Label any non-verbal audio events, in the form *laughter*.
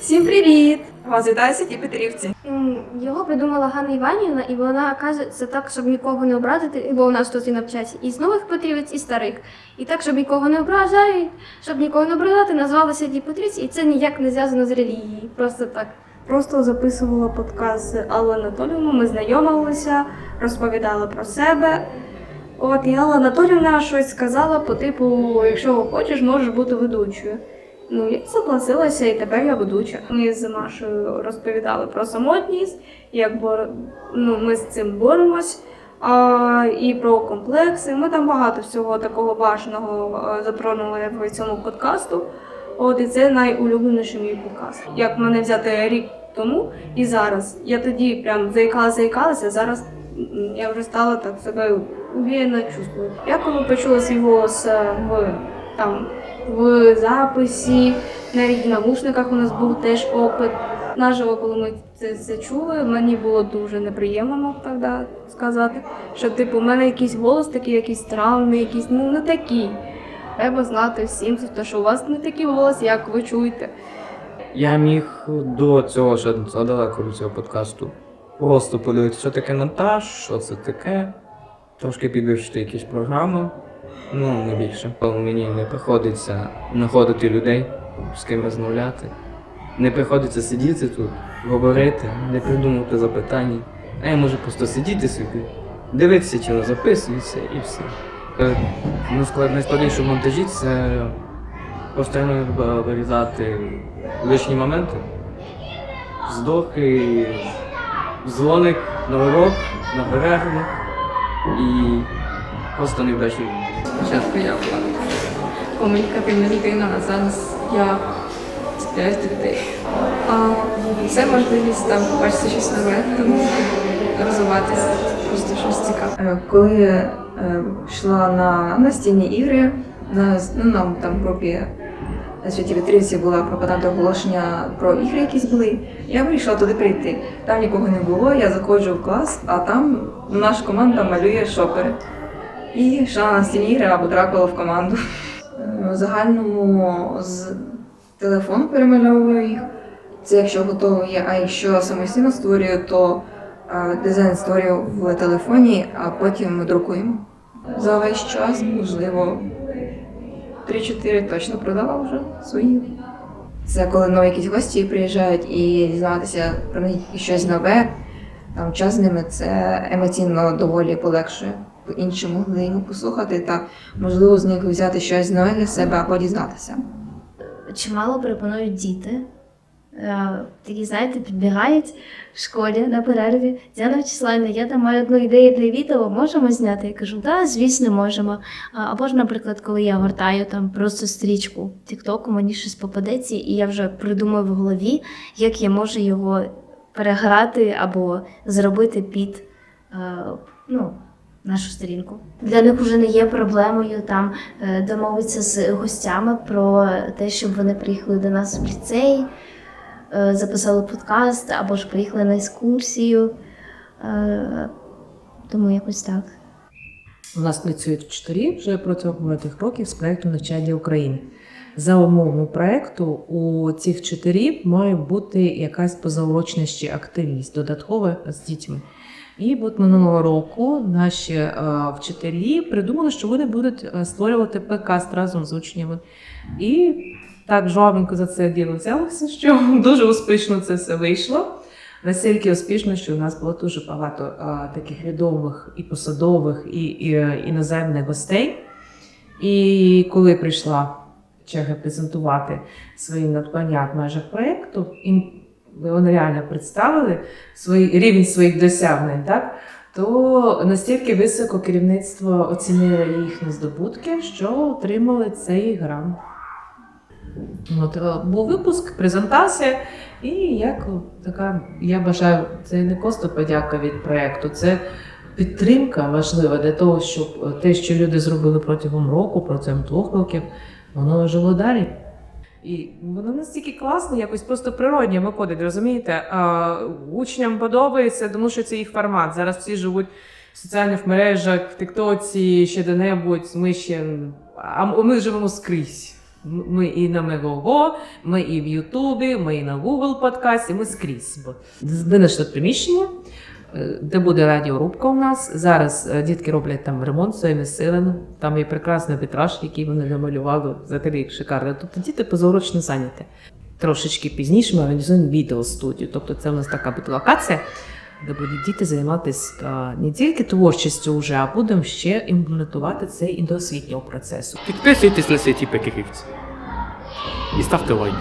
Всім привіт! Вас вітає Сіті Петрівці. Його придумала Ганна Іванівна, і вона каже, це так, щоб нікого не образити, бо у нас тут і навчаться і з нових Петрівець, і старих. І так, щоб нікого не ображають, щоб нікого не ображати, назвалися Ді Петрівці, і це ніяк не зв'язано з релігією. Просто так. Просто записувала подкаст з Аллою Анатоліївною, ми знайомилися, розповідали про себе. От і Алла Анатоліївна щось сказала по типу, якщо хочеш, можеш бути ведучою. Ну, я согласилася, і тепер я ведуча. Ми з Машою розповідали про самотність, як бор... ну, ми з цим боремось, а, і про комплекси. Ми там багато всього такого важного а, затронули в цьому подкасту. От і це найулюбленіший мій подкаст. Як мене взяти рік тому і зараз. Я тоді прям заїкала, заїкалася, зараз я вже стала так себе уверенно чувствую. Я коли почула свій голос е, в там в записі, навіть в навушниках у нас був теж опит. Наживо, коли ми це, це чули, мені було дуже неприємно, тоді сказати, що типу, у мене якийсь голос такий, якийсь странний, якийсь ну не такий. Треба знати всім, що у вас не такий голос, як ви чуєте. Я міг до цього ще задалеко до цього подкасту просто подивитися, що таке монтаж, що це таке, трошки підвищити якісь програми. Ну, не більше. Мені не приходиться знаходити людей, з ким розмовляти. Не приходиться сидіти тут, говорити, не придумувати запитання. А я можу просто сидіти собі, дивитися, чи воно записується, і все. Е, Ну, склад- найскладніше в монтажі це постійно вирізати лишні моменти. Здохи, дзвоник, новий рок, на перерву і просто невдачі. Спочатку я була комунікативна людина, а зараз я співаю дітей. А це можливість там бачити щось нове, тому розвиватися, просто щось цікаве. Е, Коли е, йшла на настільні ігри, на ну, нам там в групі на світі вітрівці була пропаганда оголошення про ігри, якісь були. Я вирішила туди прийти. Там нікого не було, я заходжу в клас, а там наша команда малює шопери. І йшла на ігри або потрапила в команду. Е, В загальному з телефону перемальовую їх. Це якщо готово є, а якщо самостійно створюю, то е, дизайн створюю в телефоні, а потім ми друкуємо. За весь час, можливо, 3-4 точно продала вже свої. Це коли нові якісь гості приїжджають і дізнатися про них щось нове. Там час з ними це емоційно доволі полегшує. Інші могли послухати та, можливо, з них взяти щось нове для себе або дізнатися. чимало пропонують діти. Е, Такі, знаєте, підбігають в школі на перерві. Діана Вячеславівна, я там маю одну ідею для відео, можемо зняти? Я кажу, так, звісно, можемо. Або ж, наприклад, коли я гортаю там просто стрічку Тіктоку, мені щось попадеться, і я вже придумаю в голові, як я можу його переграти або зробити під е, ну, нашу сторінку. Для них вже не є проблемою там е, домовитися з гостями про те, щоб вони приїхали до нас в ліцей, е, записали подкаст або ж приїхали на екскурсію. Е, Тому якось так. У нас працюють вчителі вже протягом багатьох років з проєкту навчання України. За умовами проєкту у цих вчителів має бути якась позаурочна ще активність додаткова з дітьми. І от минулого року наші е, вчителі придумали, що вони будуть е, створювати подкаст разом з учнями. І так жвавенько за це діло взялося, що *laughs* дуже успішно це все вийшло. Настільки успішно, що у нас було дуже багато а, таких відомих і посадових, і, і е, іноземних гостей. І коли прийшла черга презентувати свої надбання в межах проєкту, вони реально представили свій рівень своїх досягнень, так? то настільки високо керівництво оцінило їхні здобутки, що отримали цей грант. От, е, був випуск, презентація, і як така, я бажаю, це не просто подяка від проєкту, це підтримка важлива для того, щоб е, те, що люди зробили протягом року, протягом двох років, воно жило далі. І воно настільки класно, якось просто природньо виходить, розумієте? А, учням подобається, тому що це їх формат. Зараз всі живуть в соціальних мережах, в Тіктоці, ще де-небудь. Ми ще. А ми живемо скрізь. Ми і на Мегого, ми і в Ютубі, ми і на Google подкасті, ми скрізь. Бо Знайшли приміщення, де буде радіорубка у нас. Зараз е, дітки роблять там ремонт своїми силами. Там є прекрасний вітраж, який вони намалювали. Взагалі шикарно. Тобто діти позаурочно зайняті. Трошечки пізніше ми організуємо відеостудію. Тобто це у нас така буде локація, де будуть діти займатися не тільки творчістю вже, а будемо ще імплементувати це і до освітнього процесу. Підписуйтесь на святі Пекерівці. І ставте лайк.